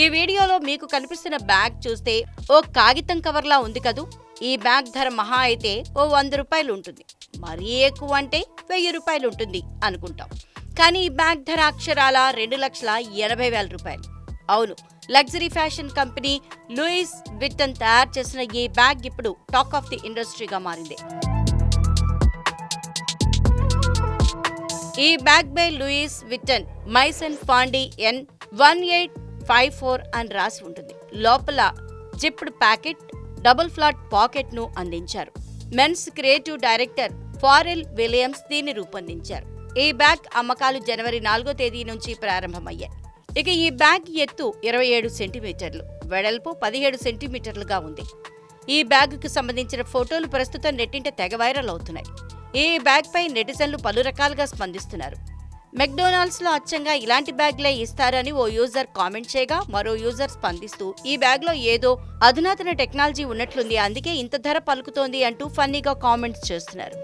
ఈ వీడియోలో మీకు కనిపిస్తున్న బ్యాగ్ చూస్తే ఓ కాగితం కవర్లా ఉంది కదూ? ఈ బ్యాగ్ ధర మహా అయితే ఓ వంద రూపాయలు ఉంటుంది మరీ ఎక్కువ అంటే వెయ్యి రూపాయలు ఉంటుంది అనుకుంటాం. కానీ ఈ బ్యాగ్ ధర అక్షరాల రెండు లక్షల ఎనభై వేల రూపాయలు. అవును luxury fashion company Louis Vuitton తయారు చేసిన ఈ బ్యాగ్ ఇప్పుడు టాక్ ఆఫ్ ది ఇండస్ట్రీగా మారింది. ఈ bag by Louis Vuitton Maison Pondy N one eight five four అని రాసి ఉంటుంది. లోపల జిప్డ్ ప్యాకెట్ డబుల్ ఫ్లాట్ పాకెట్ను అందించారు. Men's creative director Pharrell Williams దీన్ని రూపొందించారు. ఈ బ్యాగ్ అమ్మకాలు జనవరి నాలుగో తేదీ నుంచి ప్రారంభమయ్యాయి. ఇక ఈ బ్యాగ్ ఎత్తు ఇరవై ఏడు సెంటీమీటర్లు వెడల్పు పదిహేడు సెంటీమీటర్లుగా ఉంది. ఈ బ్యాగుకు సంబంధించిన ఫోటోలు ప్రస్తుతం నెట్టింట తెగ వైరల్ అవుతున్నాయి. ఈ బ్యాగ్పై నెటిజన్లు పలు రకాలుగా స్పందిస్తున్నారు. మెక్డొనాల్డ్స్లో అచ్చంగా ఇలాంటి బ్యాగ్లే ఇస్తారని ఓ యూజర్ కామెంట్ చేయగా మరో యూజర్ స్పందిస్తూ ఈ బ్యాగ్లో ఏదో అధునాతన టెక్నాలజీ ఉన్నట్లుంది అందుకే ఇంత ధర పలుకుతోంది అంటూ ఫన్నీగా కామెంట్స్ చేస్తున్నారు.